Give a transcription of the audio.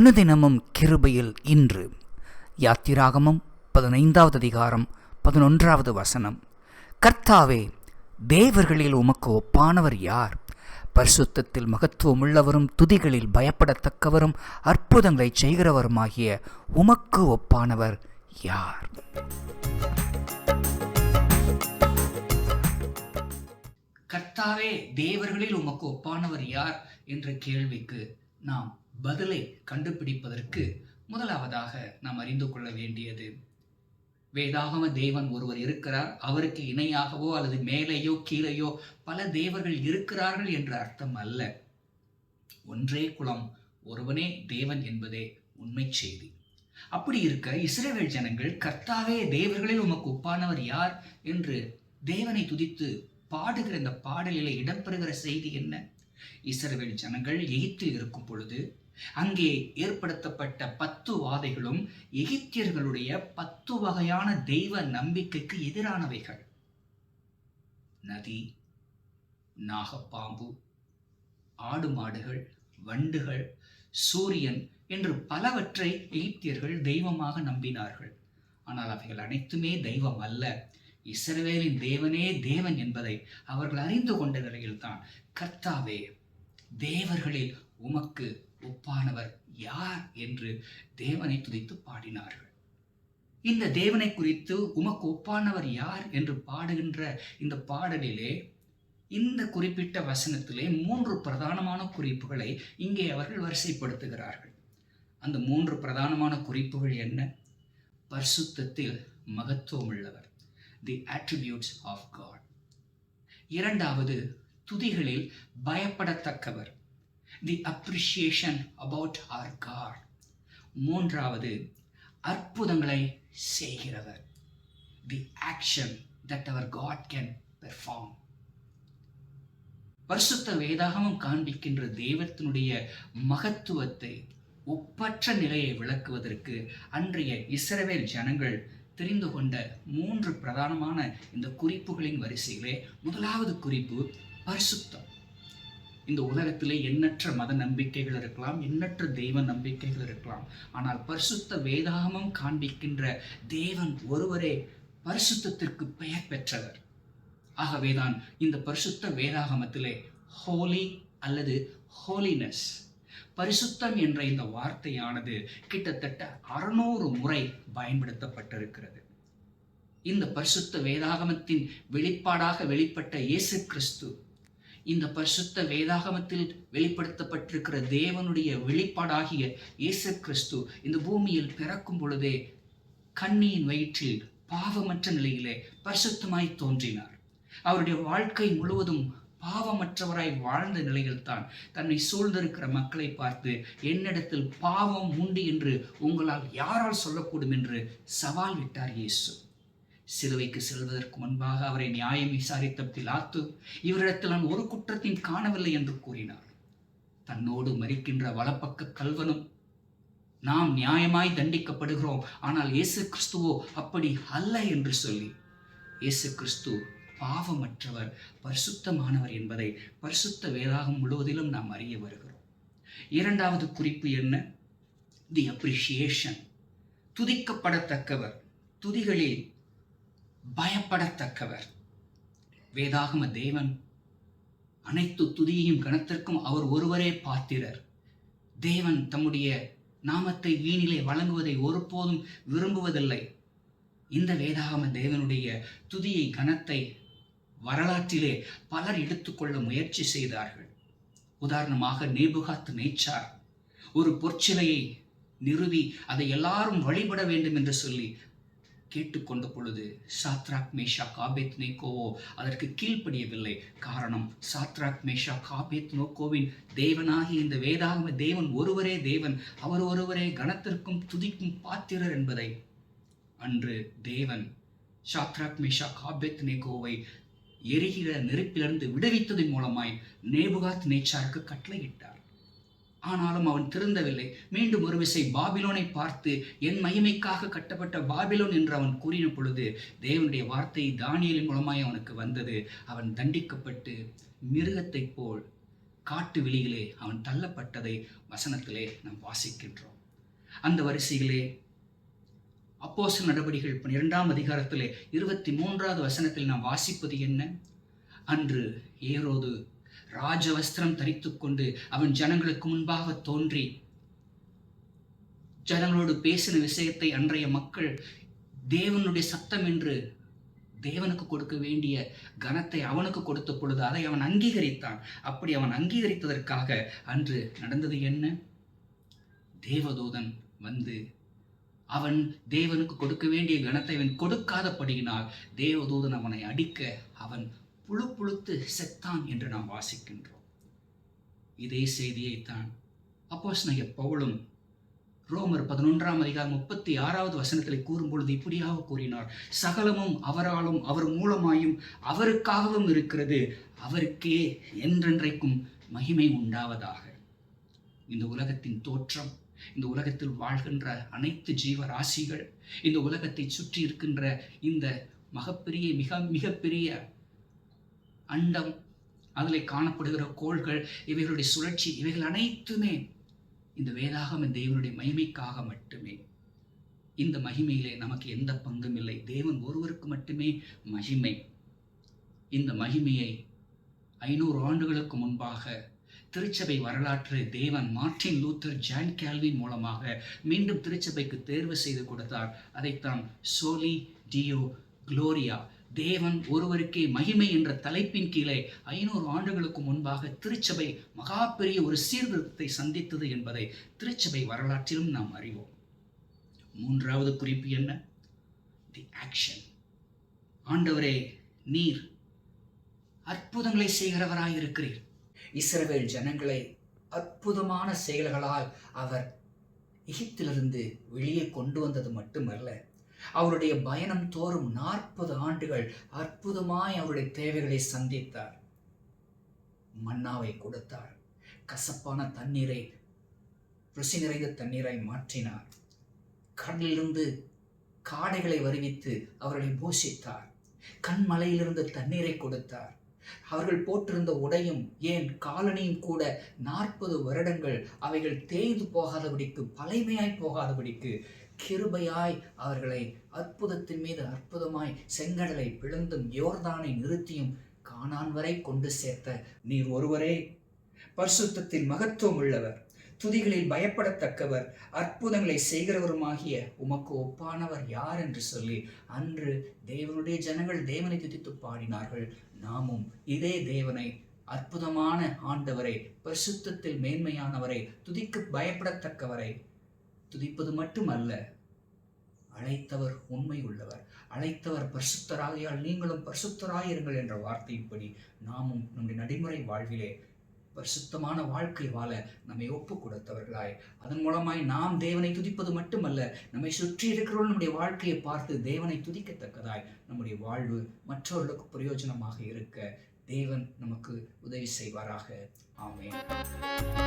அனுதினமும் கிருபையில் இன்று. யாத்திராகமம் பதினைந்தாவது அதிகாரம் பதினொன்றாவது வசனம். கர்த்தாவே தேவர்களில் உமக்கு ஒப்பானவர் யார்? பரிசுத்தத்தில் மகத்துவம் உள்ளவரும் துதிகளில் பயப்படத்தக்கவரும் அற்புதங்களைச் செய்கிறவருமாகிய உமக்கு ஒப்பானவர் யார்? கர்த்தாவே தேவர்களில் உமக்கு ஒப்பானவர் யார்? என்ற கேள்விக்கு நாம் பதிலை கண்டுபிடிப்பதற்கு முதலாவதாக நாம் அறிந்து கொள்ள வேண்டியது. வேதாகம தேவன் ஒருவர் இருக்கிறார் அவருக்கு இணையாகவோ அல்லது மேலேயோ கீழேயோ பல தேவர்கள் இருக்கிறார்கள் என்ற அர்த்தம் அல்ல. ஒன்றே குலம் ஒருவனே தேவன் என்பதே உண்மை செய்தி. அப்படி இருக்க இஸ்ரேவேல் ஜனங்கள் கர்த்தாவே தேவர்களில் உமக்கு ஒப்பானவர் யார்? என்று தேவனை துதித்து பாடுகிற இந்த பாடலிலே இடம்பெறுகிற செய்தி என்ன? இஸ்ரவேல் ஜனங்கள் எகிப்தில் இருக்கும் பொழுது அங்கே ஏற்படுத்தப்பட்ட பத்து வாதைகளும் எகிப்தியர்களுடைய பத்து வகையான தெய்வ நம்பிக்கைக்கு எதிரானவைகள். நதி நாகப்பாம்பு ஆடு மாடுகள் வண்டுகள் சூரியன் என்று பலவற்றை எகிப்தியர்கள் தெய்வமாக நம்பினார்கள். ஆனால் அவைகள் அனைத்துமே தெய்வம் அல்ல. இஸ்ரவேலின் தேவனே தேவன் என்பதை அவர்கள் அறிந்து கொண்ட நிலையில்தான் கர்த்தாவே தேவர்களில் உமக்கு ஒப்பானவர் யார் என்று தேவனை துதித்து பாடினார்கள். இந்த தேவனை குறித்து உமக்கு ஒப்பானவர் யார் என்று பாடுகின்ற இந்த பாடலிலே இந்த குறிப்பிட்ட வசனத்திலே மூன்று பிரதானமான குறிப்புகளை இங்கே அவர்கள் வரிசைப்படுத்துகிறார்கள். அந்த மூன்று பிரதானமான குறிப்புகள் என்ன? பரிசுத்தத்தில் மகத்துவம் உள்ளவர். தி அட்ரிபியூட்ஸ் ஆஃப் காட் இரண்டாவது துதிகளில் பயப்படத்தக்கவர். The appreciation about our god மூன்றாவது அற்புதங்களை செய்கிறவர். தி ஆக்ஷன் தட் அவர் காட் கேன் பெர்ஃபார்ம் பரிசுத்த வேதாகமம் காண்பிக்கின்ற தெய்வத்தினுடைய மகத்துவத்தை ஒப்பற்ற நிலையை விளக்குவதற்கு அன்றைய இஸ்ரவேல் ஜனங்கள் தெரிந்து கொண்ட மூன்று பிரதானமான இந்த குறிப்புகளின் வரிசையிலே முதலாவது குறிப்பு பரிசுத்தம். இந்த உலகத்திலே எண்ணற்ற மத நம்பிக்கைகள் இருக்கலாம் எண்ணற்ற தெய்வ நம்பிக்கைகள் இருக்கலாம். ஆனால் பரிசுத்த வேதாகமம் காண்பிக்கின்ற தேவன் ஒருவரே பரிசுத்தத்திற்கு பெயர் பெற்றவர். ஆகவேதான் இந்த பரிசுத்த வேதாகமத்திலே ஹோலி அல்லது ஹோலினஸ் பரிசுத்தம் என்ற இந்த வார்த்தையானது கிட்டத்தட்ட அறுநூறு முறை பயன்படுத்தப்பட்டிருக்கிறது. இந்த பரிசுத்த வேதாகமத்தின் வெளிப்பாடாக வெளிப்பட்ட இயேசு கிறிஸ்து இந்த பரிசுத்த வேதாகமத்தில் வெளிப்படுத்தப்பட்டிருக்கிற தேவனுடைய வெளிப்பாடாகிய இயேசு கிறிஸ்து இந்த பூமியில் பிறக்கும் பொழுதே கண்ணியின் வயிற்றில் பாவமற்ற நிலையிலே பரிசுத்தமாய் தோன்றினார். அவருடைய வாழ்க்கை முழுவதும் பாவமற்றவராய் வாழ்ந்த நிலையில்தான் தன்னை சூழ்ந்திருக்கிற மக்களை பார்த்து என்னிடத்தில் பாவம் உண்டு என்று உங்களால் யாரால் சொல்லக்கூடும் என்று சவால் விட்டார் இயேசு. சிலுவைக்கு செல்வதற்கு முன்பாக அவரை நியாயம் விசாரித்த பிலாத்து இவரிடத்தில் நான் ஒரு குற்றத்தையும் காணவில்லை என்று கூறினார். தன்னோடு மறிக்கின்ற வலப்பக்க கல்வனும் நாம் நியாயமாய் தண்டிக்கப்படுகிறோம் ஆனால் இயேசு கிறிஸ்துவோ அப்படி அல்ல என்று சொல்லி இயேசு கிறிஸ்து பாவமற்றவர் பரிசுத்தமானவர் என்பதை பரிசுத்த வேதாகம் முழுவதிலும் நாம் அறிய வருகிறோம். இரண்டாவது குறிப்பு என்ன? தி அப்ரிஷியேஷன் துதிக்கப்படத்தக்கவர் துதிகளில் பயப்படத்தக்கவர். வேதாகம தேவன் அனைத்து துதியையும் கணத்திற்கும் அவர் ஒருவரே பார்த்திரர் தேவன் தம்முடைய நாமத்தை வீணிலே வழங்குவதை ஒருபோதும் விரும்புவதில்லை. இந்த வேதாகம தேவனுடைய துதியை கணத்தை வரலாற்றிலே பலர் எடுத்துக்கொள்ள முயற்சி செய்தார்கள். உதாரணமாக நேபுகாத் நேச்சார் ஒரு பொற்சிலையை நிறுவி அதை எல்லாரும் வழிபட வேண்டும் என்று சொல்லி கேட்டுக்கொண்ட பொழுது சாத்ராக் மேஷா காபேத் நேக்கோவோ அதற்கு கீழ்ப்படியவில்லை. காரணம் சாத்ராக் மேஷா காபேத் நோக்கோவின் தேவனாகி இந்த வேதாகம தேவன் ஒருவரே தேவன் அவர் ஒருவரே கணத்திற்கும் துதிக்கும் பாத்திரர் என்பதை அன்று தேவன் சாத்ராக் மேஷா காபேத் நேகோவை எரிகிற நெருப்பிலிருந்து விடுவித்ததன் மூலமாய் நேபுகாத் நேச்சாருக்கு கட்டளையிட்டார். ஆனாலும் அவன் திருந்தவில்லை. மீண்டும் ஒரு விசை பாபிலோனை பார்த்து என் மகிமைக்காக கட்டப்பட்ட பாபிலோன் என்று அவன் கூறின பொழுது தேவனுடைய வார்த்தை தானியலின் மூலமாய் அவனுக்கு வந்தது. அவன் தண்டிக்கப்பட்டு மிருகத்தைப் போல் காட்டு வெளியிலே அவன் தள்ளப்பட்டதை வசனத்திலே நாம் வாசிக்கின்றோம். அந்த வரிசையிலே அப்போசு நடவடிக்கைகள் பன்னிரெண்டாம் அதிகாரத்தில் இருபத்தி மூன்றாவது வசனத்தில் நாம் வாசிப்பது என்ன? அன்று ஏரோது ராஜவஸ்திரம் தரித்து கொண்டு அவன் ஜனங்களுக்கு முன்பாக தோன்றி ஜனங்களோடு பேசின விஷயத்தை அன்றைய மக்கள் தேவனுடைய சத்தம் என்று தேவனுக்கு கொடுக்க வேண்டிய கனத்தை அவனுக்கு கொடுத்த பொழுது அதை அவன் அங்கீகரித்தான். அப்படி அவன் அங்கீகரித்ததற்காக அன்று நடந்தது என்ன? தேவதூதன் வந்து அவன் தேவனுக்கு கொடுக்க வேண்டிய கணத்தை அவன் கொடுக்காதபடியினால் தேவதூதன் அவனை அடிக்க அவன் புழு புழுத்து செத்தான் என்று நாம் வாசிக்கின்றோம். இதே செய்தியைத்தான் அப்போஸ்தலனாகிய பவுலும் ரோமர் பதினொன்றாம் அதிகாரம் முப்பத்தி ஆறாவது வசனத்தில் கூறும்பொழுது இப்படியாக கூறினார். சகலமும் அவராலும் அவர் மூலமாயும் அவருக்காகவும் இருக்கிறது. அவருக்கே என்றென்றைக்கும் மகிமை உண்டாவதாக. இந்த உலகத்தின் தோற்றம் இந்த உலகத்தில் வாழ்கின்ற அனைத்து ஜீவராசிகள் இந்த உலகத்தை சுற்றி இருக்கின்ற இந்த மகப்பெரிய மிக மிகப்பெரிய அண்டம் அதில் காணப்படுகிற கோள்கள் இவைகளுடைய சுழற்சி இவைகள் அனைத்துமே இந்த வேதாகம தேவனுடைய மகிமைக்காக மட்டுமே. இந்த மகிமையிலே நமக்கு எந்த பங்கும் இல்லை. தேவன் ஒருவருக்கு மட்டுமே மகிமை. இந்த மகிமையை ஐநூறு ஆண்டுகளுக்கு முன்பாக திருச்சபை வரலாற்று தேவன் மார்டின் லூத்தர் ஜான் கேல்வின் மூலமாக மீண்டும் திருச்சபைக்கு தேர்வு செய்து கொடுத்தார். அதைத்தான் சோலி டியோ குளோரியா தேவன் ஒருவருக்கே மகிமை என்ற தலைப்பின் கீழே ஐநூறு ஆண்டுகளுக்கு முன்பாக திருச்சபை மகா பெரிய ஒரு சீர்திருத்தத்தை சந்தித்தது என்பதை திருச்சபை வரலாற்றிலும் நாம் அறிவோம். மூன்றாவது குறிப்பு என்ன? தி ஆக்ஷன் ஆண்டவரே நீர் அற்புதங்களை செய்கிறவராய் இருக்கிறீர் இஸ்ரவேல் ஜனங்களை அற்புதமான செயல்களால் அவர் எகிப்திலிருந்து வெளியே கொண்டு வந்தது மட்டுமல்ல அவருடைய பயணம் தோறும் நாற்பது ஆண்டுகள் அற்புதமாய் அவருடைய தேவைகளை சந்தித்தார். மன்னாவை கொடுத்தார். கசப்பான தண்ணீரை ருசி நிறைந்த தண்ணீரை மாற்றினார். கடலிலிருந்து காடைகளை வருவித்து அவர்களை போஷித்தார் கண்மலையிலிருந்து தண்ணீரை கொடுத்தார். அவர்கள் போட்டிருந்த உடையும் ஏன் காலனியும் கூட நாற்பது வருடங்கள் அவைகள் தேய்ந்து போகாதபடிக்கு பழைமையாய் போகாதபடிக்கு கிருபையாய் அவர்களை அற்புதத்தின் மீது அற்புதமாய் செங்கடலை பிளந்தும் யோர்தானை நிறுத்தியும் காணான் வரை கொண்டு சேர்த்த நீர் ஒருவரே. பரிசுத்தத்தின் மகத்துவம் உள்ளவர். துதிகளில் பயப்படத்தக்கவர் அற்புதங்களை செய்கிறவருமாகிய உமக்கு ஒப்பானவர் யார் என்று சொல்லி அன்று தேவனுடைய ஜனங்கள் தேவனை துதித்து பாடினார்கள். நாமும் இதே தேவனை அற்புதமான ஆண்டவரை பரிசுத்தத்தில் மேன்மையானவரை துதிக்கு பயப்படத்தக்கவரை துதிப்பது மட்டுமல்ல அழைத்தவர் உண்மை உள்ளவர் அழைத்தவர் பரிசுத்தராகியால் நீங்களும் பரிசுத்தராயிருங்கள் என்ற வார்த்தையின்படி நாமும் நம்முடைய நடைமுறை வாழ்விலே பரிசுத்தமான வாழ்க்கை வாழ நம்மை ஒப்பு கொடுத்தவர்களாய் அதன் மூலமாய் நாம் தேவனை துதிப்பது மட்டுமல்ல நம்மை சுற்றி இருக்கிறவர்கள் நம்முடைய வாழ்க்கையை பார்த்து தேவனை துதிக்கத்தக்கதாய் நம்முடைய வாழ்வு மற்றவர்களுக்கு பிரயோஜனமாக இருக்க தேவன் நமக்கு உதவி செய்வாராக. ஆமென்.